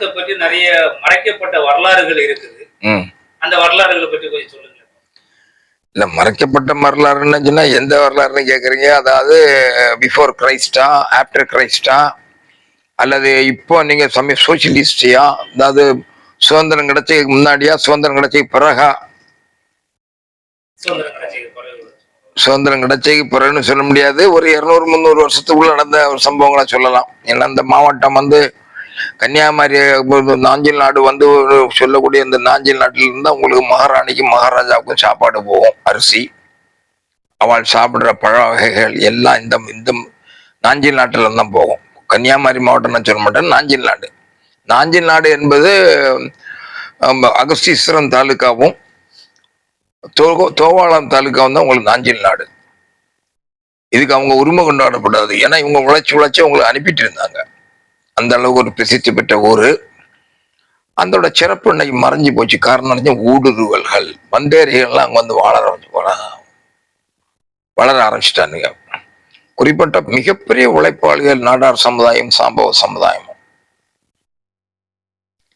சமூகத்தை பற்றி நிறைய மறைக்கப்பட்ட வரலாறுகள் இருக்குது. அந்த வரலாறுகளை பற்றி கொஞ்சம் சொல்லுங்க இல்ல மறைக்கப்பட்ட வரலாறுன்னு சொன்னா எந்த வரலாறுன்னு கேக்குறீங்க? அதாவது பிஃபோர் கிரைஸ்டா ஆஃப்டர் கிரைஸ்டா அல்லது இப்போ நீங்க சமய சோசியலிஸ்டியா அதாவது சுதந்திரம் கிடைச்சதுக்கு முன்னாடியா சுதந்திரம் கிடைச்சதுக்கு பிறகா? சுதந்திரம் கிடைச்சதுக்கு பிறகு சுதந்திரம் கிடைச்சதுக்கு பிறகுன்னு சொல்ல முடியாது. ஒரு இருநூறு முந்நூறு வருஷத்துக்குள்ள நடந்த ஒரு சம்பவங்களை சொல்லலாம். ஏன்னா அந்த மாவட்டம் வந்து கன்னியாகுமரி நாஞ்சில் நாடு வந்து சொல்லக்கூடிய இந்த நாஞ்சில் நாட்டிலிருந்தா உங்களுக்கு மகாராணிக்கும் மகாராஜாவுக்கும் சாப்பாடு போகும் அரிசி. அவள் சாப்பிடுற பழ வகைகள் எல்லாம் இந்த இந்த நாஞ்சில் நாட்டில தான் போகும். கன்னியாகுமரி மாவட்டம்னு சொல்ல மாட்டேன் நாஞ்சில் நாடு. நாஞ்சில் நாடு என்பது அகஸ்தீஸ்வரம் தாலுக்காவும் தோ தோவாளம் தாலுக்காவும் தான் உங்களுக்கு நாஞ்சில் நாடு. இதுக்கு அவங்க உரிமை கொண்டாடப்படாது. ஏன்னா இவங்க உழைச்சி உழைச்சி அவங்களை அனுப்பிட்டு இருந்தாங்க. அந்த அளவுக்கு ஒரு பிரசித்தி பெற்ற ஊர். அதோட சிறப்பு இன்னைக்கு மறைஞ்சு போச்சு. காரணம் வந்து ஊடுருவல்கள். வந்தேரிகள்லாம் அங்கே வந்து வாழ ஆரம்பிச்சு வள வளர ஆரம்பிச்சிட்டானுங்க. குறிப்பிட்ட மிகப்பெரிய உழைப்பாளிகள் நாடார் சமுதாயம் சாம்பவ சமுதாயம்.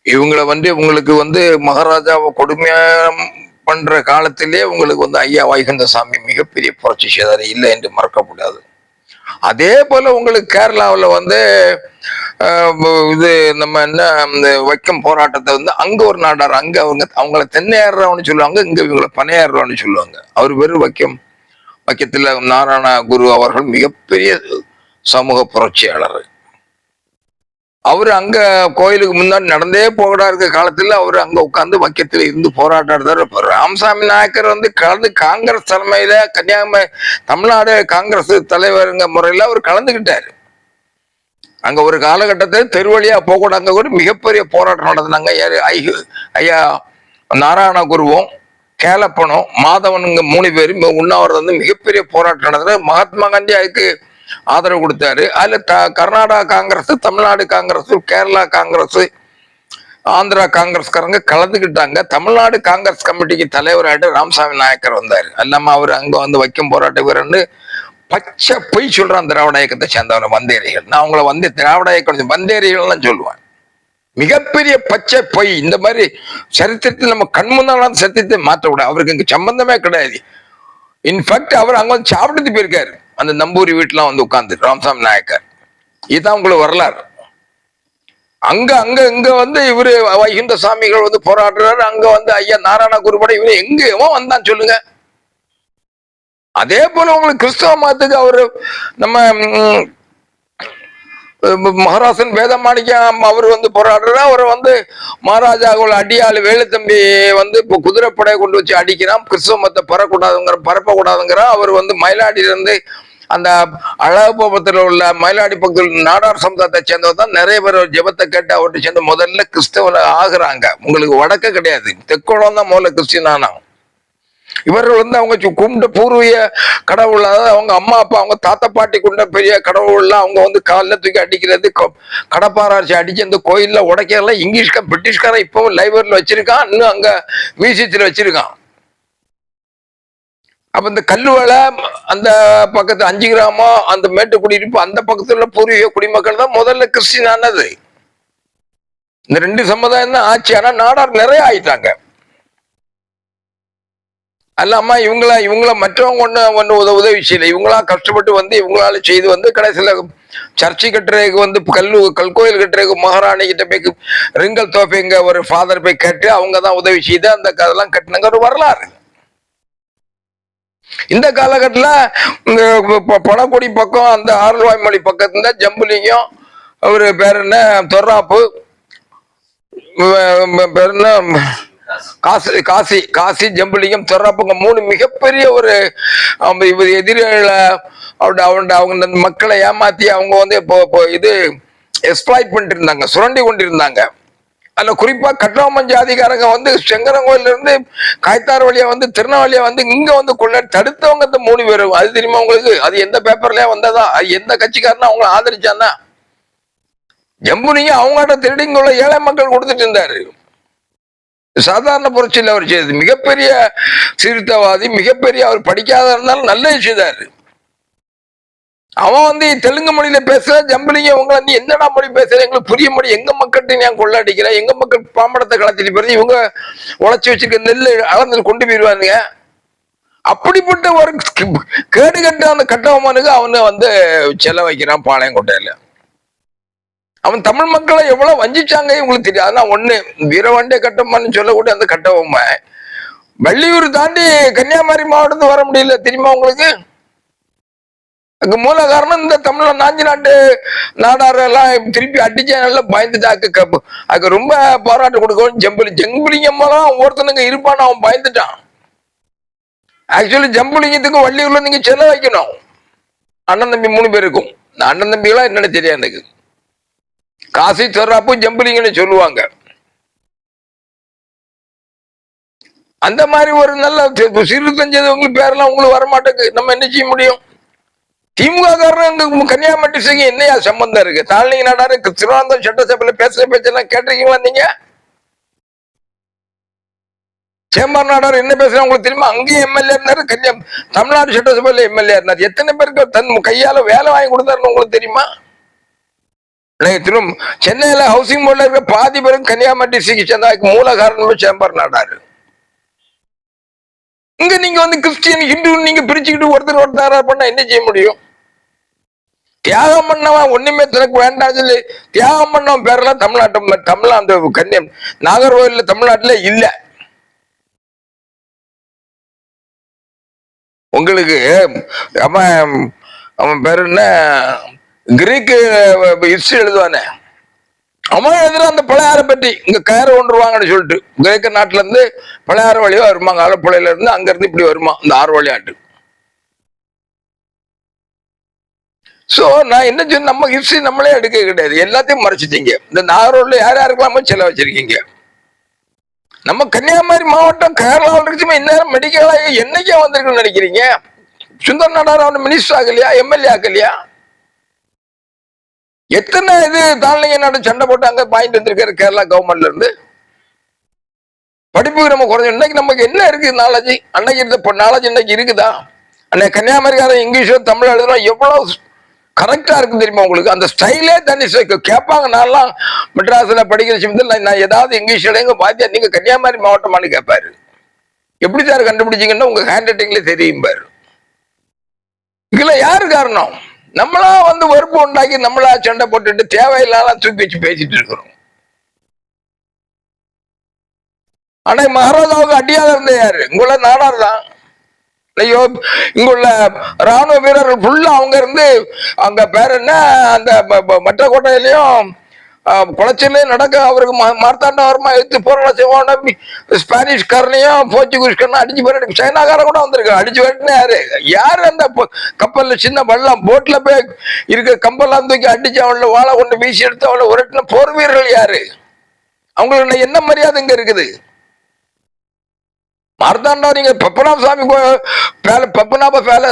இவங்களை வந்து உங்களுக்கு வந்து மகாராஜாவை கொடுமையா பண்ற காலத்திலே உங்களுக்கு வந்து ஐயா வைகுந்தசாமி மிகப்பெரிய புரட்சி செய்தார். இல்லை என்று மறக்கக்கூடாது அதே போல உங்களுக்கு கேரளாவுல வந்து ஆஹ், இது நம்ம என்ன இந்த வைக்கம் போராட்டத்தை வந்து அங்க ஒரு நாடார் அங்க அவங்க அவங்கள தென்னையாடுறவனு சொல்லுவாங்க இங்க இவங்கள பனையாடுறவனு சொல்லுவாங்க. அவர் வெறும் வைக்கம் வைக்கத்துல நாராயண குரு அவர்கள் மிகப்பெரிய சமூக புரட்சியாளர். அவர் அங்க கோயிலுக்கு முன்னாடி நடந்தே போகடா இருக்க காலத்துல அவர் அங்க உட்காந்து வக்கியத்துல இருந்து போராட்டாடுறாரு ராமசாமி நாயக்கர் வந்து கலந்து காங்கிரஸ் தலைமையில கன்னியாகுமரி தமிழ்நாடு காங்கிரஸ் தலைவருங்க முறையில அவர் கலந்துகிட்டாரு. அங்க ஒரு காலகட்டத்தில் தெருவழியா போகக்கூடாது அங்க கூட மிகப்பெரிய போராட்டம் நடத்தினாங்க ஐயா நாராயண குருவும் கேலப்பனும் மாதவனுங்க மூணு பேரும் உண்ணாவிரதம் வந்து மிகப்பெரிய போராட்டம் நடத்தின மகாத்மா காந்தி அதுக்கு ஆதரவு கொடுத்தாரு. அதில் த கர்நாடகா காங்கிரஸ் தமிழ்நாடு காங்கிரஸ் கேரளா காங்கிரஸ் ஆந்திரா காங்கிரஸ்காரங்க கலந்துக்கிட்டாங்க. தமிழ்நாடு காங்கிரஸ் கமிட்டிக்கு தலைவராயிட்டு ராமசாமி நாயக்கர் வந்தார். அல்லாம அவர் அங்கே வந்து வைக்கும் போராட்ட வீரர்னு பச்சை பொய் சொல்றான் திராவிட இயக்கத்தை சேர்ந்தவர் வந்தேரிகள். நான் அவங்கள வந்து திராவிட இயக்கம் வந்தேரிகள்லாம் சொல்லுவேன். மிகப்பெரிய பச்சை பொய் இந்த மாதிரி சரித்திரத்தில் நம்ம கண்முன்னாலும் சத்தியத்தை மாற்ற விட அவருக்கு இங்கே சம்பந்தமே கிடையாது. இன்ஃபேக்ட் அவர் அங்கே வந்து சாப்பிட்டு போயிருக்காரு. அந்த நம்பூரி வீட்டுலாம் வந்து உட்காந்து ராம்சாமி நாயக்கர். இதுதான் உங்களுக்கு வரலாறு. அங்க அங்க இங்க வந்து இவரு வைகுந்த சாமிகள் வந்து போராடுறாரு. அங்க வந்து ஐயா நாராயண குருபடை இவரு எங்க வந்தான் சொல்லுங்க. அதே போல உங்களுக்கு கிறிஸ்தவ மதத்துக்கு அவரு நம்ம மகராசன் வேதமாணிக்கம் அவர் வந்து போராடுறா அவர் வந்து மகாராஜாவோட அடியாள் வேலுத்தம்பி வந்து இப்போ குதிரைப்படையை கொண்டு வச்சு அடிக்கிறான். கிறிஸ்தவ மதத்தை பரக்கூடாதுங்கிற பரப்பக்கூடாதுங்கிற அவர் வந்து மயிலாடியிலிருந்து அந்த அழகப்பத்தில் உள்ள மயிலாடி பகுதியில் நாடார் சமுதாயத்தை சேர்ந்தவர் தான். நிறைய பேர் ஜெபத்தை கேட்டு அவர்கிட்ட சேர்ந்து முதல்ல கிறிஸ்தவ ஆகுறாங்க. உங்களுக்கு வடக்க கிடையாது. தெக்கோளம் தான் முதல்ல கிறிஸ்டின் ஆனாங்க இவர்கள் வந்து அவங்க சு- கும்பிட்ட பூர்வீக கடவுள் அதாவது அவங்க அம்மா அப்பா அவங்க தாத்தா பாட்டி கொண்ட பெரிய கடவுள்லாம் அவங்க வந்து காலில் தூக்கி அடிக்கிறது கொ- கடப்பாராட்சி அடிச்சு அந்த கோயில்ல உடைக்கிறதெல்லாம் இங்கிலீஷ்கார பிரிட்டிஷ்காரன் இப்பவும் லைப்ரரியில் வச்சிருக்கான் இன்னும் அங்க மியூசியத்தில் வச்சிருக்கான். அப்ப இந்த கல்லுவலை அந்த பக்கத்து அஞ்சு கிராமம் அந்த மேட்டு குடியிருப்பு அந்த பக்கத்துல உள்ள பூர்வீக குடிமக்கள் தான் முதல்ல கிறிஸ்டின் ஆனது இந்த ரெண்டு சமுதாயம் தான் ஆச்சு ஆனா நாடார் நிறைய ஆயிட்டாங்க. அல்லாம இவங்கள இவங்கள மற்றவங்க ஒன்று ஒன்று உத உதவி செய்யலை. இவங்களா கஷ்டப்பட்டு வந்து இவங்களால செய்து வந்து கடைசியில் சர்ச்சை கட்டுறதுக்கு வந்து கல்லு கல்கோயில் கட்டுறதுக்கு மகாராணி கிட்ட போய் ரிங்கல் தோப்பைங்க ஒரு ஃபாதர் போய் கேட்டு அவங்க தான் உதவி செய்து அந்த கதெல்லாம் கட்டினங்க ஒரு வரலாறு. இந்த காலகட்டத்தில் இந்த ப- பணக்குடி பக்கம் அந்த ஆரல்வாய்மொழி பக்கத்துல ஜம்புலிங்கம் அவர் பேர் என்ன? தொர்ராப்பு. பேர் என்ன? காசி காசி காசி ஜம்புலிங்கம் தொர்ராப்புங்க மூணு மிகப்பெரிய ஒரு இவர் எதிரிகளை அவங்க அவங்க மக்களை ஏமாத்தி அவங்க வந்து இப்போ இது எக்ஸ்பிளாய்ட் பண்ணிட்டு இருந்தாங்க சுரண்டி கொண்டிருந்தாங்க. அதுல குறிப்பா கட்டோமன் ஜாதிகாரங்க வந்து செங்கரங்கோயில இருந்து காய்த்தார் வழியா வந்து திருநெல்வேலியா வந்து இங்க வந்து கொள்ள தடுத்தவங்க இந்த மூணு பேரும் அது தெரியுமா உங்களுக்கு? அது எந்த பேப்பர்லயே வந்ததா? அது எந்த கட்சிக்காரனா அவங்கள ஆதரிச்சானா ஜம்புனிங்க அவங்கள்ட்ட திருடிங்க உள்ள ஏழை மக்கள் கொடுத்துட்டு இருந்தாரு. சாதாரண புரட்சியில் அவர் செய்தது. மிகப்பெரிய சீர்திருத்தவாதி மிகப்பெரிய அவர் படிக்காத இருந்தாலும் நல்லது செய்தார். அவன் வந்து தெலுங்கு மொழியில பேசுற ஜம்பலிங்க உங்களை நீ என்னடா மொழி பேசுற எங்களுக்கு புரிய மொழி எங்க மக்கள்கிட்ட நான் கொள்ளடிக்கிறேன் எங்க மக்கள் பாம்படத்தை களத்திட்டு போறது? இவங்க உழைச்சி வச்சிருக்க நெல் அளந்து கொண்டு போயிருவானுங்க. அப்படிப்பட்ட ஒரு கேடு கட்ட அந்த கட்டவமானுக்கு அவனை வந்து செல்ல வைக்கிறான் பாளையங்கோட்டையில. அவன் தமிழ் மக்களை எவ்வளவு வஞ்சிச்சாங்க உங்களுக்கு தெரியும் அதான் ஒண்ணு வீரவாண்டிய கட்டம்மான்னு சொல்லக்கூடிய அந்த கட்டபொம்மை. வள்ளியூர் தாண்டி கன்னியாகுமரி மாவட்டத்துக்கு வர முடியல. தெரியுமா உங்களுக்கு? அங்க மூல காரணம் இந்த தமிழ்ல நாஞ்சி நாட்டு நாடார் எல்லாம் திருப்பி அடிச்சா நல்லா பயந்துட்டாக்கு கப்பு அதுக்கு ரொம்ப போராட்டம் கொடுக்கவும் ஜம்புலி ஜம்புலிங்கம்மெல்லாம் ஒருத்தனுங்க இருப்பான்னு அவன் பயந்துட்டான். ஆக்சுவலி ஜம்புலிங்கத்துக்கும் வள்ளியூர்ல நீங்க செல்ல வைக்கணும். அண்ணன் தம்பி மூணு பேருக்கும். இந்த அண்ணன் தம்பிகளா என்னன்னு தெரியாது எனக்கு. காசி சொர்ராப்பும் ஜம்புலிங்கன்னு சொல்லுவாங்க. அந்த மாதிரி ஒரு நல்ல சீர்திருத்தம் பேரெல்லாம் உங்களுக்கு வரமாட்டேங்குது. நம்ம என்ன செய்ய முடியும்? திமுக காரணம் கன்னியாகுமரி செய்ய என்னையா சம்பந்தம் இருக்கு? தாழ்நீங்க நாடாரு திருவனந்தபுரம் சட்டசபையில பேசுற பேச்செல்லாம் கேட்டிருக்கீங்களா நீங்க? சேம்பர் நாடார் என்ன பேசுறா உங்களுக்கு தெரியுமா? அங்கேயும் எம்எல்ஏ இருந்தாரு கன்னியா தமிழ்நாடு சட்டசபையில எம்எல்ஏ இருந்தார். எத்தனை பேருக்கு தன் கையால வேலை வாங்கி கொடுத்தாருன்னு உங்களுக்கு தெரியுமா? இல்லைங்க, சென்னையில ஹவுசிங் போர்டில் இருக்க பாதி பேரும் கன்னியாகுமரி டிஸ்ட்ரிக்ட் சேர்ந்தாக்கு மூல காரணம் சேம்பர் நாடாரு. இங்க நீங்க வந்து கிறிஸ்டியன் ஹிந்து நீங்க பிரிச்சுக்கிட்டு ஒருத்தர் ஒருத்தர் பண்ணா என்ன செய்ய முடியும்? தியாகம் பண்ணவன் ஒண்ணுமே தனக்கு வேண்டாம் சொல்லி தியாகம் பண்ணவன் பேரெல்லாம் தமிழ்நாட்டு தமிழ் அந்த கன்னியம் நாகர்கோவில் தமிழ்நாட்டுல இல்ல. உங்களுக்கு அவன் அவன் பேர் என்ன? கிரீக்கு ஹிஸ்டரி எழுதுவானே? அவன் எழுதுற அந்த பழையாறை பற்றி இங்க கயிறு ஒன்றுவாங்கன்னு சொல்லிட்டு கிரேக்க நாட்டுல இருந்து பழையாறு வழியா வருமாங்க ஆலப்புழையில இருந்து அங்க இருந்து இப்படி வருமா? இந்த ஆறு வழியாட்டு. சோ நான் என்ன சொன்ன நம்ம ஹிஸ்டரி நம்மளே எடுக்க கிடையாது. எல்லாத்தையும் மறைச்சிட்டீங்க. இந்த நாகரோட்ல யார் யாருக்கெல்லாமோ செல வச்சிருக்கீங்க. நம்ம கன்னியாகுமரி மாவட்டம் கேரளாவில் இருக்குமே இந்நேரம் மெடிக்கலாக என்னைக்கே வந்திருக்குன்னு நினைக்கிறீங்க? சுந்தர் நாடார் அவன் மினிஸ்டர் ஆகலையா எம்எல்ஏ ஆகலையா? எத்தனை இது தாழ்நிலை நாடு சண்டை போட்டு அங்க பாயிண்ட் வந்திருக்காரு கேரளா கவர்மெண்ட்ல இருந்து? படிப்பு நம்ம குறைஞ்ச இன்னைக்கு நமக்கு என்ன இருக்கு நாலேஜ் அன்னைக்கு இருந்த நாலேஜ் இன்னைக்கு இருக்குதா? அன்னைக்கு கன்னியாகுமரிக்காரன் இங்கிலீஷோ தமிழ் எழுதுறோம் எவ்வளவு கரெக்டா இருக்கு தெரியுமா உங்களுக்கு? அந்த ஸ்டைலே தனி கேட்பாங்க நான்லாம் மெட்ராஸ்ல படிக்கிற சமயத்தில் நான் நான் ஏதாவது இங்கிலீஷ் எழுதுங்க பாத்தியா நீங்க கன்னியாகுமரி மாவட்டமானு கேட்பாரு. எப்படி சார் கண்டுபிடிச்சீங்கன்னா உங்க ஹேண்ட் ரைட்டிங்ல தெரியும் பாரு. இதுல யாரு காரணம்? நம்மளா வந்து வெறுப்பு உண்டாக்கி நம்மளா சண்டை போட்டுட்டு தேவையில்லாம தூக்கி வச்சு பேசிட்டு இருக்கிறோம். ஆனா மகாராஜாவுக்கு அடியாத இருந்த யாரு? இங்குள்ள நாடார் தான். ஐயோ இங்குள்ள ராணுவ வீரர்கள் ஃபுல்லா அவங்க இருந்து அங்க பேர் என்ன? அந்த மற்ற கோட்டையிலையும் குளச்சலே நடக்க அவருக்கு மார்த்தாண்டவரமா எடுத்து போராட்டம் செய்வான் போர்ச்சுகீஸ் போர்ச்சுகீஸ்காரனும் அடிச்சு போராடி சைனாக்காரன் கூட வந்திருக்கு. அடிச்சு போராட்டினா யாரு? யாரு அந்த கப்பல்ல சின்ன வள்ளம்? போட்ல போய் இருக்க கம்பெல்லாம் தூக்கி அடிச்சு அவளை வாழை கொண்டு வீசி எடுத்து அவளை உரட்டின போர் வீரர்கள் யாரு? அவங்களுக்கு என்ன மரியாதை இங்க இருக்குது? மார்த்தாண்டா நீங்க பத்மநாப சாமி பப்பனாப பேல பத்மநாப பேல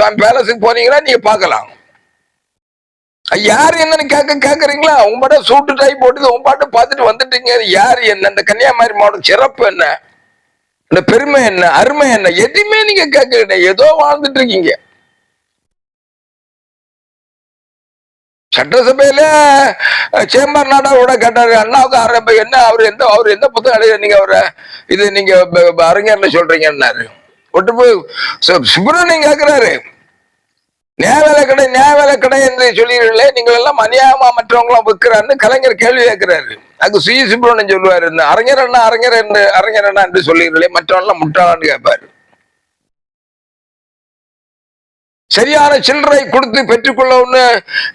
சாமி பேலஸுக்கு போனீங்கன்னா நீங்க பார்க்கலாம். யாரு என்னன்னு கேட்க கேக்குறீங்களா? உங்க பாட்ட சூட்டு டை போட்டு உங்க பாட்டு பார்த்துட்டு வந்துட்டீங்க. யார் யாரு என்ன? இந்த கன்னியாகுமரி மாவட்டம் சிறப்பு என்ன? இந்த பெருமை என்ன? அருமை என்ன? எதுவுமே நீங்க கேட்க ஏதோ வாழ்ந்துட்டு இருக்கீங்க. சட்டசபையில சேம்பர் நாடாவோட கேட்டாரு. அண்ணாவுக்கு ஆரம்ப என்ன? அவர் எந்த அவர் எந்த புத்தகம் அடைய நீங்க அவரை இது நீங்க ப- அறிஞர்ல சொல்றீங்கன்னாரு. ஒட்டு போய் சு- சுப்பிரமணியம் கேக்குறாரு. நியாயவேலை கடை நியாயவேலை கடை என்று சொல்லிடுங்களே நீங்கள் எல்லாம் அநியாயமா மற்றவங்களாம் விற்கிறான்னு கலைஞர் கேள்வி கேட்கிறாரு. அதுக்கு சுய சுப்பிரமணியம் சொல்லுவாரு இந்த அறிஞர் அண்ணா அறிஞர் என்று அறிஞர் அண்ணா என்று சொல்லிடுங்களே மற்றவங்களாம் முட்டாளான்னு கேட்பாரு. சரியான சில்லறை கொடுத்து பெற்றுக்கொள்ளவுன்னு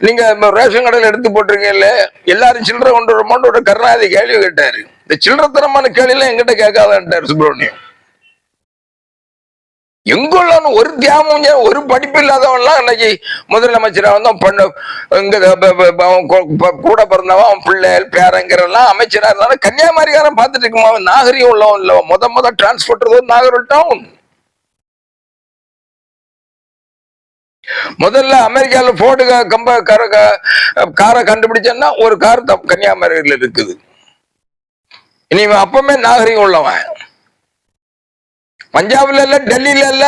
நீங்க ரேஷன் கடையில் எடுத்து போட்டிருக்கீங்கல்ல எல்லாரும் சில்லறை கொண்டு வரமான்னு ஒரு கருணாநிதி கேள்வி கேட்டாரு. இந்த சில்லறத்தனமான கேள்வியெல்லாம் எங்கிட்ட கேட்காதான்ட்டார் சுப்பிரமணியம். எங்குள்ளான ஒரு தியாகம் ஒரு படிப்பு இல்லாதவன்லாம் இன்னைக்கு முதலமைச்சராக வந்தவன் பண்ண இங்க கூட பிறந்தவன் அவன் பிள்ளை பேரங்கிறெல்லாம் அமைச்சராக இருந்தாலும் கன்னியாகுமரிக்காரன் பார்த்துட்டு இருக்குமா நாகரிகம் உள்ளவன் இல்ல. முத முத டிரான்ஸ்போர்ட் நாகர்கோவில் டவுன் முதல்ல அமெரிக்கால போர்டு கம்ப காரை கண்டுபிடிச்சேன்னா ஒரு கார் தப் கன்னியாகுமரியில் இருக்குது. இனி இவன் அப்பவுமே நாகரிகம் உள்ளவன். பஞ்சாப்ல இல்ல டெல்லியில இல்ல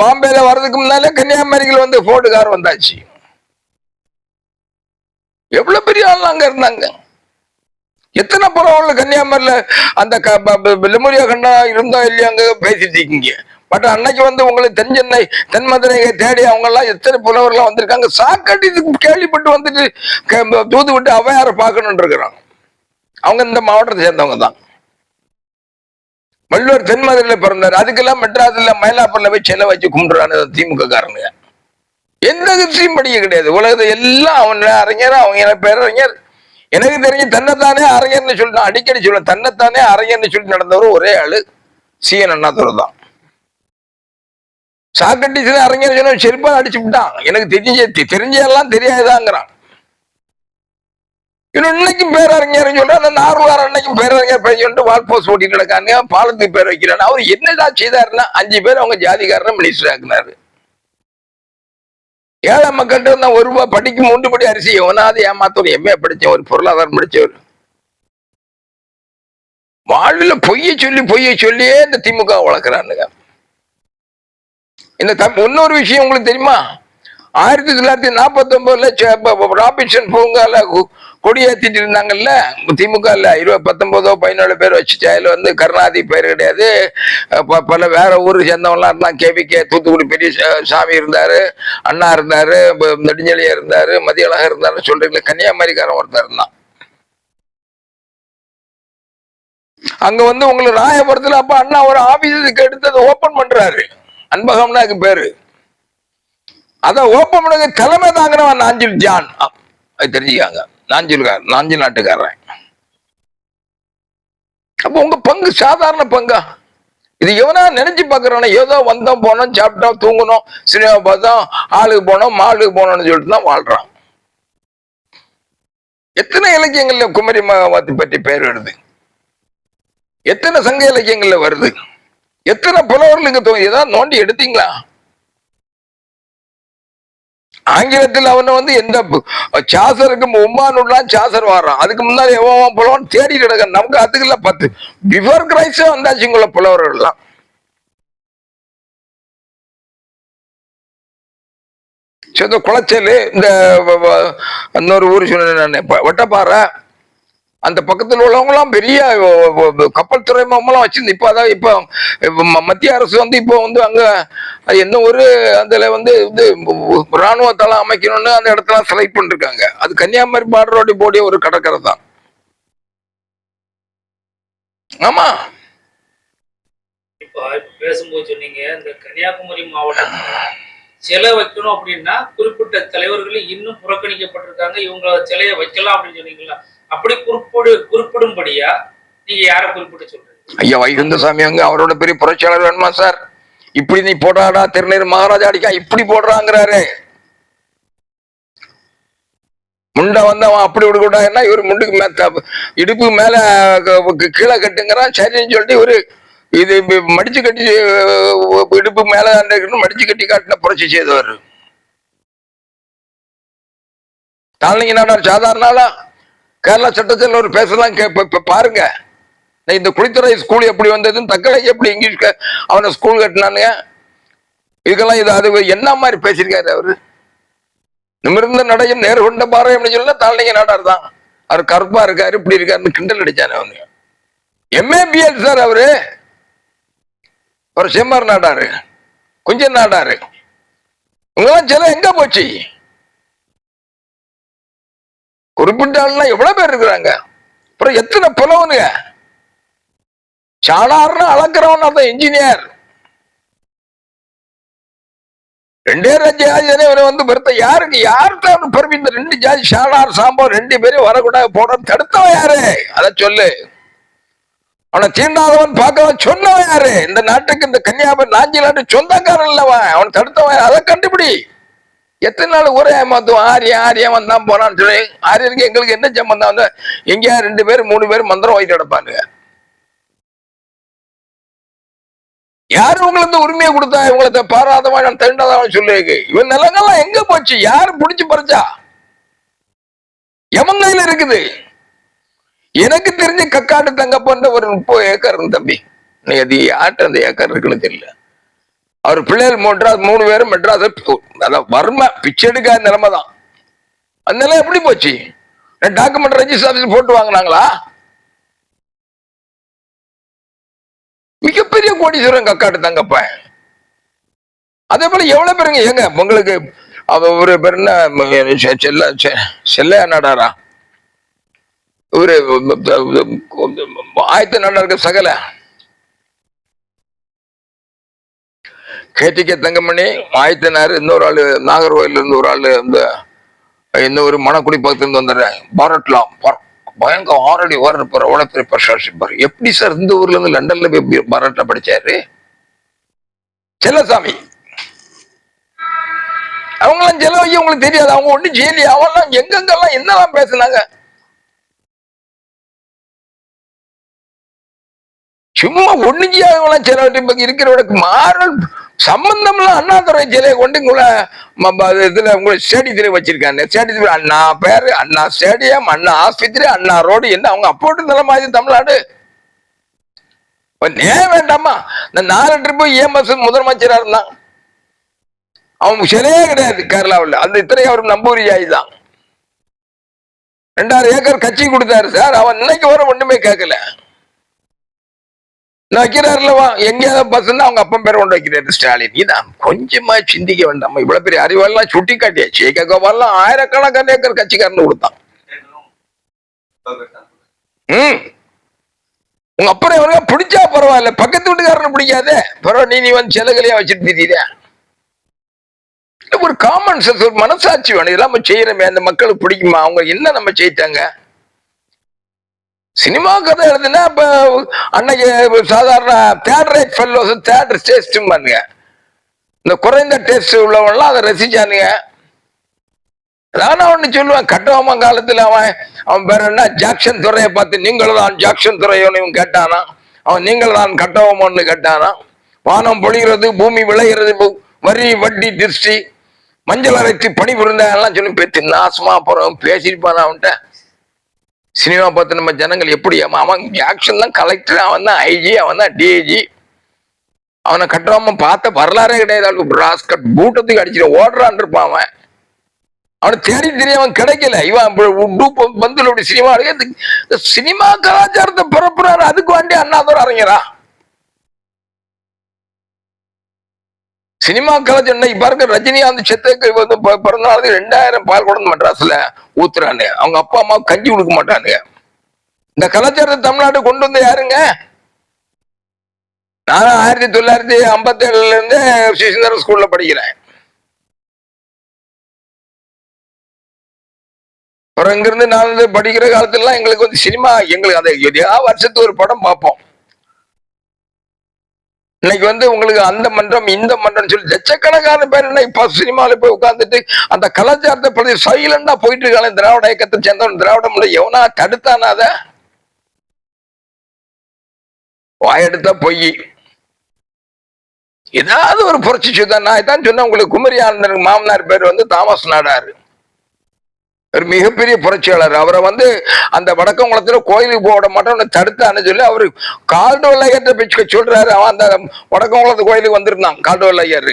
பாம்பேல வர்றதுக்கு முன்னாலே கன்னியாகுமரியில் வந்து போர்டு கார் வந்தாச்சு. எவ்வளவு பெரிய ஆள் அங்க இருந்தாங்க. எத்தனை பரவாயில்ல கன்னியாகுமரியில அந்த லெமுரியா கண்டா இருந்தா இல்லையா அங்க பேசிட்டு இருக்கீங்க. பட் அன்னைக்கு வந்து உங்களுக்கு தென் சென்னை தென் மதுரையை தேடி அவங்க எல்லாம் எத்தனை புலவர்லாம் வந்திருக்காங்க? சாக்கடி கேள்விப்பட்டு வந்துட்டு தூது விட்டு அவையாரை பார்க்கணும்னு இருக்கிறாங்க. அவங்க இந்த மாவட்டத்தை சேர்ந்தவங்க தான். வள்ளுவர் தென் பிறந்தார். அதுக்கெல்லாம் மெட்ராஸ்ல மயிலாப்பூர்ல போய் செல்ல வச்சு கும்பிடுறானு திமுக காரனுங்க. எந்த கட்சியும் படிக்க கிடையாது. உலகத்தை எல்லாம் அவன் அறிஞர் அவங்க பேரறிஞர் எனக்கு தெரிஞ்சு தன்னைத்தானே அறிஞர்னு சொல்லிட்டு அடிக்கடி சொல்லுவேன். தன்னைத்தானே அறிஞர்னு சொல்லி நடந்தவர் ஒரே ஆளு சிஎன் அண்ணாதுரை தான். சாக்கட்டிஸ் அறிஞர் சொன்ன செருப்பா அடிச்சு விட்டான். எனக்கு தெரிஞ்ச தெரிஞ்சதெல்லாம் தெரியாதுதாங்கிறான். இன்னைக்கும் பேரறிஞர் சொல்ற அந்த நார்வார் அன்னைக்கும் பேரறிஞர் பேர் சொல்லிட்டு வால் போஸ்ட் ஓட்டிட்டு கிடக்காங்க. பாலத்துக்கு பேர் வைக்கிறான். அவர் என்னதான் செய்தாருன்னா அஞ்சு பேர் அவங்க ஜாதிகாரனை மினிஸ்டர் ஆக்குனாரு. ஏழை மக்கள்கிட்ட இருந்தா ஒரு ரூபாய் படிக்கும் மூன்று படி அரிசி எவனாவது ஏமாத்தவர் எம்ஏ படிச்ச ஒரு பொருளாதாரம் படிச்சவர். வாழ்வில் பொய்யை சொல்லி பொய்யை சொல்லியே இந்த திமுக வளர்க்குறானுங்க. இந்த தம் இன்னொரு விஷயம் உங்களுக்கு தெரியுமா? ஆயிரத்தி தொள்ளாயிரத்தி நாற்பத்தி ஒன்பதுல ராபின்சன் பூங்கால கு- கொடியேத்திட்டு இருந்தாங்கல்ல? திமுகல இருபது பத்தொன்பதோ பதினேழு பேர் வச்சுட்டு அதில் வந்து கருணாதி பேர் கிடையாது. ப- பல வேற ஊருக்கு சேர்ந்தவங்களாம் இருந்தாங்க. கேபிகே தூத்துக்குடி பெரிய சா- சாமி இருந்தார் அண்ணா இருந்தார் ப- நெடுஞ்செழியா இருந்தாரு மதியழகர் இருந்தாரு சொல்றீங்களா கன்னியாகுமரிக்காரன் ஒருத்தர் இருந்தான். அங்க வந்து உங்களுக்கு ராயபுரத்துல அப்ப அண்ணா ஒரு ஆபீஸுக்கு எடுத்து அதை ஓபன் பண்றாரு. அன்பகம்னா அதுக்கு பேரு. அத ஓபன் பண்ணது தலைமை தாங்கினவன் நாஞ்சில் ஜான். அது தெரிஞ்சுக்காங்க. நாஞ்சில்கார் நாஞ்சில் நாட்டுக்காரன் அப்போ உங்க பங்கு சாதாரண பங்கா? இது எவனா நினைச்சு பாக்குறானே ஏதோ வந்தோம் போனோம் சாப்பிட்டோம் தூங்கணும் சினிமா பார்த்தோம் ஆளுக்கு போனோம் மாளுக்கு போனோம்னு சொல்லிட்டு தான் வாழ்றான். எத்தனை இலக்கியங்கள்ல குமரி மகவாத்தி பற்றி பெயர் வருது? எத்தனை சங்க இலக்கியங்கள்ல வருது? எத்தனை புலவர்களுக்கு தோணி ஏதாவது நோண்டி எடுத்தீங்களா? ஆங்கிலத்தில் அவனை வந்து எந்த சாசருக்கு உம்மானுலாம் சாசர் வாடுறான் அதுக்கு முன்னாடி எவன் புலவன் தேடி கிடக்க நமக்கு அதுக்குள்ள பத்து. பிஃபோர் கிரைஸ்டே வந்தாச்சுங்கள புலவர்கள்லாம். சரி, குளச்சல் இந்த இன்னொரு ஊர் சொன்னேன் நான். வட்டப்பாறை. அந்த பக்கத்துல உள்ளவங்களாம் பெரிய கப்பல் துறைமுகம்லாம் வச்சிருந்து இப்போ அதான் இப்போ மத்திய அரசு வந்து இப்போ வந்து அங்க என்ன ஒரு அதில் வந்து இது இராணுவ தளம் அமைக்கணும்னு அந்த இடத்துல செலக்ட் பண்ணிருக்காங்க. அது கன்னியாகுமரி பார்டரோடி போடிய ஒரு கடற்கரை தான். ஆமா. இப்போ பேசும்போது சொன்னீங்க இந்த கன்னியாகுமரி மாவட்டத்தில் சிலை வைக்கணும் அப்படின்னா குறிப்பிட்ட தலைவர்கள் இன்னும் புறக்கணிக்கப்பட்டிருக்காங்க. இவங்க சிலையை வைக்கலாம் அப்படின்னு சொன்னீங்களா அப்படி குறிப்பிடு குறிப்பிடும்படியா நீங்க யார குறிப்பிட்டு சொல்றீங்க? ஐயா வைகுந்தசாமி அங்க அவரோட பெரிய புரட்சியாளர் வேணுமா சார்? இப்படி நீ போடாடா திருநீர் மகாராஜா அடிக்கா இப்படி போடுறாங்கிறாரு. முண்டை வந்து அவன் அப்படி விடக்கூடாதுன்னா இவர் முண்டுக்கு மே இடுப்பு இடுப்புக்கு மேல கீழே கட்டுங்கிறான் சரின்னு சொல்லிட்டு இவரு இது மடிச்சு கட்டி இடுப்பு மேல மடிச்சு கட்டி காட்டின புரட்சி செய்தவர். தாழ்நிங்க நாடார் சாதாரண கேரளா சட்டத்தில் ஒரு பேசலாம் பாருங்க. நான் இந்த குளித்துறை ஸ்கூல் எப்படி வந்ததுன்னு தக்கலை எப்படி இங்கிலீஷ் அவனை ஸ்கூல் கட்டினானுங்க. இதுக்கெல்லாம் இது அது என்ன மாதிரி பேசியிருக்காரு அவரு? நிமிர்ந்த நடையும் நேர் கொண்ட பாறை அப்படின்னு சொல்ல தாழ்நிலை நாடார் தான். அவர் கருப்பா இருக்காரு இப்படி இருக்காருன்னு கிண்டல் அடிச்சானே அவனு எம்ஏபிஎல் சார் அவரு. அவர் செம்மார் நாடாரு. குஞ்சன் நாடாரு. உங்களாம் சில எங்க போச்சு? குறிப்பிட்ட ஆள்னா எவ்வளவு பேர் இருக்கிறாங்க? அப்புறம் எத்தனை புலவனுங்க? சாதாரண அளக்கிறவன் அந்த இன்ஜினியர் ரெண்டே ரெண்டு ஜாதி இவனை வந்து பெருத்த யாருக்கு? யார்கிட்ட அவனு பெருமை இந்த ரெண்டு ஜாதி சாடார் சாம்பார் ரெண்டு பேரும் வரக்கூடாது போடணும் தடுத்தவன் யாரு? அத சொல்லு. அவனை தீண்டாதவன் பார்க்கவன் சொன்னவன் யாரு? இந்த நாட்டுக்கு இந்த கன்னியாகுமரி நாஞ்சிலாட்டு சொந்தக்காரன் இல்லவன் அவன். தடுத்தவன் அதை கண்டுபிடி. எத்தனை நாள் ஊரே ஏமாத்துவோம்? ஆரியம் ஆரியா வந்தான் போறான்னு சொல்லி ஆரியனுக்கு எங்களுக்கு என்ன சம்பந்தம் வந்து எங்கேயா ரெண்டு பேர் மூணு பேர் மந்திரம் வாங்கிட்டு கிடப்பானுங்க. யாரு உங்களுக்கு உரிமையை கொடுத்தா இவங்களை பாராதவா நான் தண்டாதவன் சொல்லியிருக்கு. இவன் நிலங்கள்லாம் எங்க போச்சு? யாரு புடிச்சு பறிச்சா? எமங்கையில கையில இருக்குது. எனக்கு தெரிஞ்ச கக்காடு தங்கப்பன்ற ஒரு முப்பது ஏக்கர் இருந்து தம்பி. நீ அது யார்கிட்ட அந்த ஏக்கர் இருக்குன்னு தெரியல. அவர் பிள்ளைகள் மெட்ராஸ் மூணு பேரும் மெட்ராஸ் வறுமை பிச்சை எடுக்காத நிலைமை தான். அந்த நிலை எப்படி போச்சு? டாக்குமெண்ட் ரெஜிஸ்டர் ஆஃபீஸ் போட்டு வாங்கினாங்களா? மிகப்பெரிய கோடீஸ்வரன் கக்காட்டு தங்கப்ப. அதே போல எவ்வளவு பேருங்க? ஏங்க உங்களுக்கு ஒரு பேர் என்ன? செ- செல்ல செ- செல்லையா நாடாரா? ஒரு ஆயத்த நாடாருக்கு சகல. கேடிகே தங்கமணி ஆயத்தனார் இன்னொரு ஆளு நாகர்கோயில்ல இருந்து ஒரு ஆளு இந்த இன்னொரு மணக்குடி பக்கத்துல இருந்து வந்துடுறேன் பாரட்லாம் பயங்கரம் பயங்கர ஆல்ரெடி ஓடுற போற எவ்வளவு பெரிய பர்சனாலிட்டி எப்படி சார் இந்த ஊர்ல இருந்து லண்டன்ல போய் பாரட்டில் படிச்சாரு? செல்லசாமி. அவங்களாம் செலவையும் உங்களுக்கு தெரியாது. அவங்க ஒன்றும் செய்யலையே அவெல்லாம் எங்கெங்கெல்லாம் என்னெல்லாம் பேசுனாங்க. சும்மா ஒண்ணு செய்யாதவங்களாம் செலவழிட்டு இருக்கிறவனுக்கு மாறல் சம்பந்தம்லாம் அண்ணாதுரை சிலையை கொண்டு உங்களை ம- அது இதுல உங்களை ஸ்டேடியத்தில் வச்சிருக்காங்க. ஸ்டேடியத்துல அண்ணா பேரு அண்ணா ஸ்டேடியம் அண்ணா ஆஸ்பத்திரி அண்ணா ரோடு என்ன அவங்க அப்போட்டு நில மாதிரி தமிழ்நாடு. ஏன் வேண்டாமா? இந்த நாலு ட்ரிப்பு ஏமஸ் முதலமைச்சரா இருந்தான். அவன் சிலையே கிடையாது கேரளாவில். அந்த இத்தனை அவர் நம்பூரியாய் தான். ரெண்டாயிரம் ஏக்கர் கட்சி கொடுத்தாரு சார். அவன் இன்னைக்கு வர ஒண்ணுமே கேட்கல. நான் வைக்கிறாருலவா எங்கேயாவது இருந்தால் அவங்க அப்பன் பேர் கொண்டு வைக்கிறாரு ஸ்டாலின். இதான் கொஞ்சமா சிந்திக்க வேண்டாம். இவ்வளவு பெரிய அறிவெல்லாம் சுட்டி காட்டியாச்சு. ஏக கோபால்லாம் ஆயிரக்கணக்கான ஏக்கர் கட்சிக்காரன்னு கொடுத்தான். ம். உங்க அப்புறம் இவங்க பிடிச்சா பரவாயில்ல. பக்கத்து வீட்டுக்காரனு பிடிக்காதே. பரவாயில்ல நீ நீ வந்து செலகலையா வச்சுட்டு ஒரு காமன் சென்ஸ் ஒரு மனசாட்சி வேணும். இதெல்லாம் நம்ம செய்யறோமே. அந்த மக்களுக்கு பிடிக்குமா? அவங்க என்ன நம்ம செய்யிட்டாங்க? சினிமா கதை எழுதுனா இப்ப அன்னைக்கு சாதாரண தேட்ரை ஃபெல்லோஸ் தேட்டர் டேஸ்ட் பாருங்க. இந்த குறைந்த டேஸ்ட் உள்ளவன்லாம் அதை ரசிச்சானுங்க. நானும் ஒண்ணு சொல்லுவேன் கட்டபொம்மன் காலத்துல அவன் அவன் பேர் என்ன? ஜாக்சன் துறையை பார்த்து நீங்கள் தான் ஜாக்சன் துறையோன்னு இவன் கேட்டானா? அவன் நீங்கள் தான் கட்டபொம்மன்னு கேட்டானா? வானம் பொழிகிறது பூமி விளைகிறது வரி வட்டி திருஷ்டி மஞ்சள் அரைத்து பணி புரிந்தாங்கலாம் சொல்லி பேத்து நாசமா போறவன் பேசியிருப்பான் அவன்கிட்ட? சினிமா பார்த்து நம்ம ஜனங்கள் எப்படி? அவன் அவன் தான் கலெக்டர் அவன் தான் ஐஜி அவன் தான் டிஐஜி அவனை கட்டுறாம பார்த்த வரலாறே கிடையாது. ராஸ்கட் பூட்டத்துக்கு அடிச்சுட்டு ஓடுறான் இருப்பான் அவன். அவனை தேடி தெரிய அவன் கிடைக்கல. இவன் இப்ப பந்துல அப்படி சினிமா சினிமா கலாச்சாரத்தை பரப்புறாரு. அதுக்கு வேண்டி அண்ணாதோர் அரங்கரா சினிமா கலாச்சாரம் இன்னைக்கு பாருங்க ரஜினிகாந்த் செத்துக்கு வந்து பிறந்த நாள் ரெண்டாயிரம் பால் குடந்து மெட்ராஸ்ல ஊத்துறானு அவங்க அப்பா அம்மா கஞ்சி கொடுக்க மாட்டானுங்க. இந்த கலாச்சாரத்தை தமிழ்நாடு கொண்டு வந்த யாருங்க? நான் ஆயிரத்தி தொள்ளாயிரத்தி ஐம்பத்தி ஏழுல இருந்து சுசீந்திர ஸ்கூல்ல படிக்கிறேன். அப்புறம் இங்கிருந்து நான் வந்து படிக்கிற காலத்துலலாம் எங்களுக்கு வந்து சினிமா எங்களுக்கு அதை எதையா வருஷத்துக்கு ஒரு படம் பார்ப்போம். இன்னைக்கு வந்து உங்களுக்கு அந்த மன்றம் இந்த மன்றம் சொல்லி லட்சக்கணக்கான பேர் என்ன இப்ப சினிமாவில் போய் உட்கார்ந்துட்டு அந்த கலாச்சாரத்தை பற்றி சைலண்டா போயிட்டு இருக்காங்க. திராவிட இயக்கத்தை சேர்ந்தவன் திராவிட முறை எவனா தடுத்தானா அத? வாயெடுத்தா பொய். ஏதாவது ஒரு புரட்சி செய்தான் நான் தான் சொன்னேன் உங்களுக்கு குமரி ஆனந்தனுக்கு மாமனார் பேர் வந்து தாமஸ் நாடாரு. மிகப்பெரிய புரட்சியாளர். அவரை வந்து அந்த வடக்கங்குளத்துல கோயிலுக்கு போட மாட்டோம்னு தடுத்தான்னு சொல்லி அவரு கால்டோல் ஐயர்கிட்ட பிச்சுக்க சொல்றாரு. அவன் அந்த வடக்கங்குளத்து கோயிலுக்கு வந்திருந்தான் கால்டோல் ஐயர்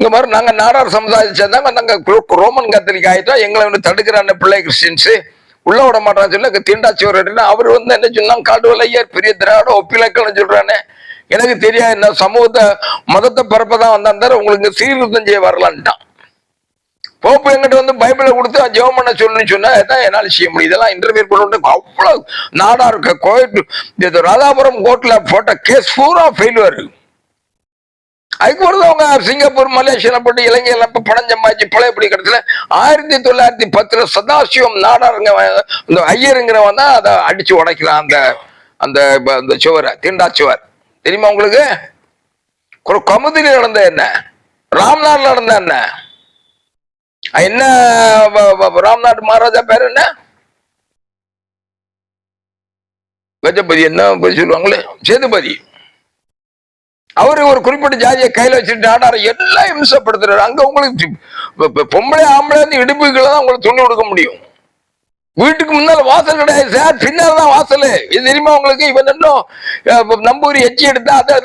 இந்த மாதிரி நாங்கள் நாடார் சமுதாயத்தை சேர்ந்தாங்க ரோமன் கத்தலிக் ஆயிட்டோம். எங்களை வந்து தடுக்கிறான பிள்ளை கிறிஸ்டின்ஸ். உள்ள விட மாட்டான்னு சொல்லி அங்க தீண்டாச்சுவர் அவர் வந்து என்ன சொன்னாங்க கால்டோல் ஐயர் பெரிய திராவிட ஒப்பிலக்கல்னு சொல்றானே. எனக்கு தெரியாது இந்த சமூகத்தை மதத்தை பரப்பதான் வந்தாந்தாரு உங்களுக்கு சீர்திருத்தம் செய்ய வரலான்ட்டான் போப்பு எங்கிட்ட வந்து பைபிளை கொடுத்து ஜெபம் பண்ண சொல்லுன்னு சொன்னா இதான் என்னால் செய்ய முடியும். இதெல்லாம் இன்டர்வியூ பண்ண அவ்வளோ நாடா இருக்க கோயில் இது ராதாபுரம் கோர்ட்ல போட்ட கேஸ் பூரா ஃபெயில்வர் அதுக்கு வருது அவங்க சிங்கப்பூர் மலேசியால போட்டு இலங்கையில இப்போ பணம் சம்பாதிச்சு பழையப்படி கிடத்துல ஆயிரத்தி தொள்ளாயிரத்தி பத்துல சதாசிவம் நாடாருங்க இந்த ஐயருங்கிறவன் தான் அதை அடிச்சு உடைக்கிறான் அந்த அந்த ப- அந்த சுவரை தீண்டா சுவர். தெரியுமா உங்களுக்கு? ஒரு கமுதிரி நடந்த என்ன? ராம்நாள் நடந்த என்ன? என்ன ராம்நாத் மகாராஜா பேர் என்ன? கஜபதி என்ன சொல்லுவாங்களே? சேதுபதி. அவரு ஒரு குறிப்பிட்ட ஜாதியை கையில வச்சுட்டு ஆடார எல்லாம் இம்சப்படுத்துறாரு. அங்க உங்களுக்கு பொம்பளை ஆம்பளை இடுப்புகளை தான் உங்களுக்கு துணி கொடுக்க முடியும். வீட்டுக்கு முன்னால வாசல் கிடையாது சார். பின்னால் தான் வாசல். இது தெரியுமா உங்களுக்கு? இவன் இன்னும் நம்பூரி எச்சி எடுத்தா அதை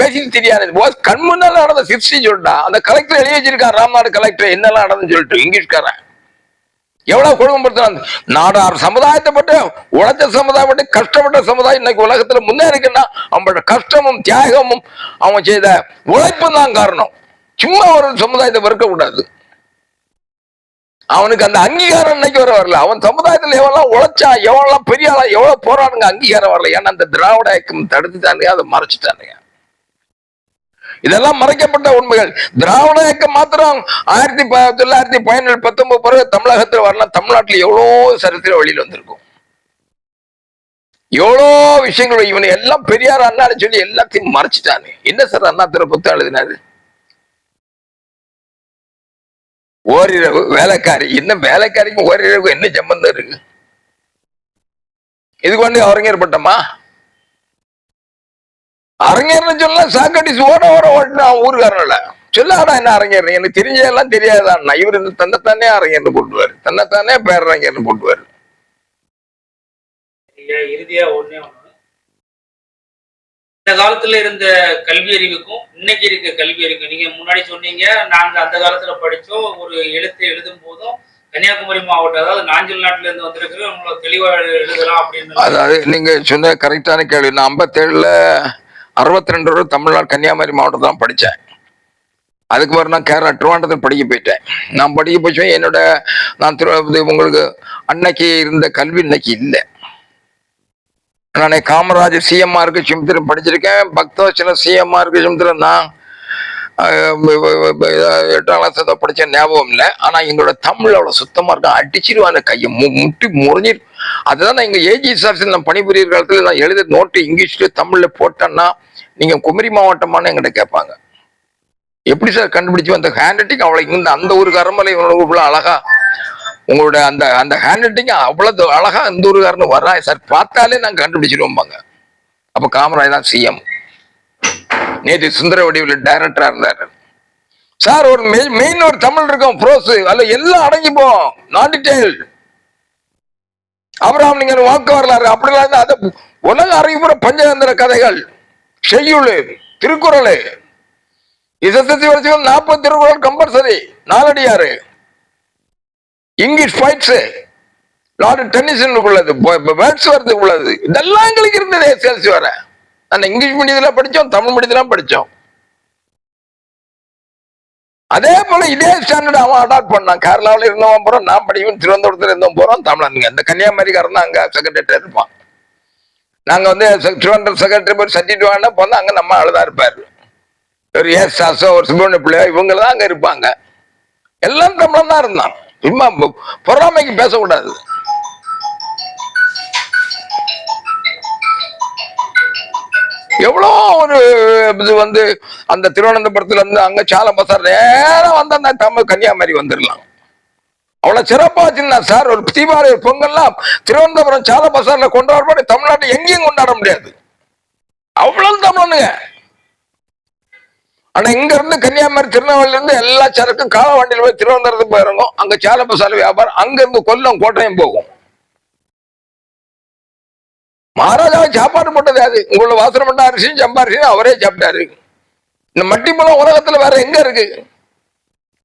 பேசிட்டு தெரியாது. கண் முன்னால நடந்த சிருஷ்டி சொல்லிட்டான் அந்த கலெக்டர் எழுதி வச்சிருக்கான் ராம்நாடு கலெக்டர் என்னெல்லாம் நடந்துன்னு சொல்லிட்டு இங்கிலீஷ்காரன். எவ்வளவு கொடுமைப்படுத்துறாங்க நாடார் சமுதாயத்தை பட்டு உழைச்ச சமுதாயம் பட்டு கஷ்டப்பட்ட சமுதாயம் இன்னைக்கு உலகத்துல முன்னேறிக்குன்னா அவங்களோட கஷ்டமும் தியாகமும் அவன் செய்த உழைப்பும் தான் காரணம். சும்மா ஒரு சமுதாயத்தை வெறுக்க கூடாது அவனுக்கு அந்த அங்கீகாரம் இன்னைக்கு வர வரல. அவன் சமுதாயத்தில் எவ்வளவு உழைச்சா எவ்வளவு பெரிய ஆளா எவ்வளவு போராடுங்க அங்கீகாரம் வரல. ஏன்னா அந்த திராவிட இயக்கம் தடுத்துட்டானுங்க அதை மறைச்சிட்டானுங்க. இதெல்லாம் மறைக்கப்பட்ட உண்மைகள். திராவிட இயக்கம் மாத்திரம் ஆயிரத்தி தொள்ளாயிரத்தி பதினேழு பத்தொன்பது பிறகு தமிழகத்தில் வரலாம். தமிழ்நாட்டில் எவ்வளோ சரித்திர வழியில் வந்திருக்கும். எவ்வளோ விஷயங்கள் இவனை எல்லாம் பெரியார் அண்ணான்னு சொல்லி எல்லாத்தையும் மறைச்சிட்டானு. என்ன சார் அண்ணா திரு புத்தகம் எழுதினாரு? ஓரிரவு வேலைக்காரி என்ன வேலைக்காரிக்கும் ஓரிரவு என்ன சம்பந்தம் இருக்கு? இதுக்கு கொண்டு அறிஞர் பட்டமா? அறிஞர்னு சொல்ல சாக்கடிஸ் ஓட ஓட ஓட்டினான் ஊருக்காரன்ல சொல்லாடா என்ன அறிஞர் எனக்கு தெரிஞ்சதெல்லாம் தெரியாதான் இவர் இந்த தன்னைத்தானே அறிஞர்னு போட்டுவாரு. தன்னைத்தானே பேரறிஞர்னு போட்டுவாரு. இறுதியா ஒண்ணே இந்த காலத்துல இருந்த கல்வி அறிவுக்கும் இன்னைக்கு இருக்க கல்வி அறிவுக்கும் நீங்க முன்னாடி சொன்னீங்க நாங்க அந்த காலத்துல படிச்சோம் ஒரு எழுத்து எழுதும் போதும் கன்னியாகுமரி மாவட்டம் அதாவது நாஞ்சில் நாட்டுல இருந்து வந்திருக்கிற உங்களை தெளிவா எழுதலாம் அப்படின்னு அதாவது நீங்க சொன்ன கரெக்டான கேள்வி. நான் ஐம்பத்தேழுல அறுபத்தி ரெண்டு ரூபா தமிழ்நாடு கன்னியாகுமரி மாவட்டம் தான் படித்தேன் அதுக்கு பிறகு நான் கேரளா திருவாண்டத்தில் படிக்க போயிட்டேன். நான் படிக்க போய் என்னோட நான் திரு உங்களுக்கு அன்னைக்கு இருந்த கல்வி இன்னைக்கு இல்லை. நான் காமராஜர் சிஎம்ஆருக்கு சுமித்திரம் படிச்சிருக்கேன். பக்தவச்சன சிஎம்ஆருக்கு சுமித்திரன் நான் எட்டாம் கிளாஸ் ஏதோ படிச்ச ஞாபகம் இல்லை. ஆனா எங்களோட தமிழ் அவ்வளவு சுத்தமா இருக்கும். அடிச்சிருவாங்க கையை மு- முட்டி முறிஞ்சி அதுதான் நான் எங்க ஏஜி சார்ஸ் நான் பணிபுரியிற காலத்துல நான் எழுத நோட்டு இங்கிலீஷ்ல தமிழ்ல போட்டேன்னா நீங்க குமரி மாவட்டமானு எங்கிட்ட கேட்பாங்க. எப்படி சார் கண்டுபிடிச்சு அந்த ஹேண்ட் ரைட்டிங் அவ்வளவு இந்த அந்த ஒரு கரமலை இவ்வளவு அழகா உங்களோட அந்த அந்த ஹேண்ட் ரைட்டிங் அவ்வளவு அழகா இந்த ஊருக்காரனு காரணம் சார். பார்த்தாலே நாங்கள் கண்டுபிடிச்சிருவோம்பாங்க. அப்ப காமராஜ் தான் சிஎம் நேற்று சுந்தர வடிவில் டைரக்டரா இருந்தார். சார் ஒரு மெயின் ஒரு தமிழ் இருக்கும் ப்ரோஸ் அதில் எல்லாம் அடங்கிப்போம். நான் டீட்டெயில் அப்புறம் நீங்க வாக்கு வரலாறு அப்படிலாம் இருந்தால் அது உலக அறிவுற பஞ்சதந்திர கதைகள். செய்யுள் திருக்குறள். இசத்தி வருஷம் நாற்பது Thirukkural compulsory Naladiyar English points lord Tennyson உள்ளது வேர்ட்ஸ் வரது உள்ளது. இதெல்லாம் எங்களுக்கு இருந்தது எஸ்எல்சி வர. நான் இங்கிலீஷ் மீடியத்தில் படித்தோம் தமிழ் மீடியத்துல படித்தோம் அதே போல இதே ஸ்டாண்டர்ட் அவன் அடாப்ட் பண்ணான். கேரளாவில் இருந்தவன் போகிறோம் நான் படிக்கும் திருவனந்தபுரத்தில் இருந்தவன் போகிறோம் தமிழனுங்க இந்த கன்னியாகுமரிக்காரன் தான் அங்கே செக்ரட்டரி இருப்பான். நாங்கள் வந்து திருவனந்தபுரம் செக்ரட்டரி போய் சட்டிட்டு வாங்கினா போனால் அங்கே நம்ம ஆளுதான் இருப்பார். ஒரு எஸ் சாசோ ஒரு சுப்பிரமணிய பிள்ளையோ இவங்க தான் அங்கே இருப்பாங்க. எல்லாம் தமிழன் தான் இருந்தான். சும்மா பொறாமைக்கு பேசக்கூடாது. எவ்வளோ ஒரு இது வந்து அந்த திருவனந்தபுரத்துல இருந்து அங்க சால பசார் நேரம் வந்து அந்த தமிழ் கன்னியாகுமரி வந்துடலாம் அவ்வளவு சிறப்பா வச்சிருந்தா சார் ஒரு தீபாவளி ஒரு பொங்கல்லாம் திருவனந்தபுரம் சால பசார்ல கொண்டாடுற தமிழ்நாட்டை எங்கேயும் கொண்டாட முடியாது. அவ்வளவு தமிழனுங்க. ஆனா இங்க இருந்து கன்னியாகுமரி திருநெல்வேலியில இருந்து எல்லா சரக்கும் கால வண்டியில் போய் திருவனந்தபுரத்துக்கு போயிருந்தோம் அங்க சால வியாபாரம் அங்க இருந்து கொல்லம் கோட்டையும் போகும். மகாராஜாவை சாப்பாடு போட்டது அது. உங்களோட வாசனம் பண்ண அரிசியும் சம்பாரிசியும் அவரே சாப்பிட்டாரு. இந்த மட்டி பழம் உலகத்துல வேற எங்க இருக்கு?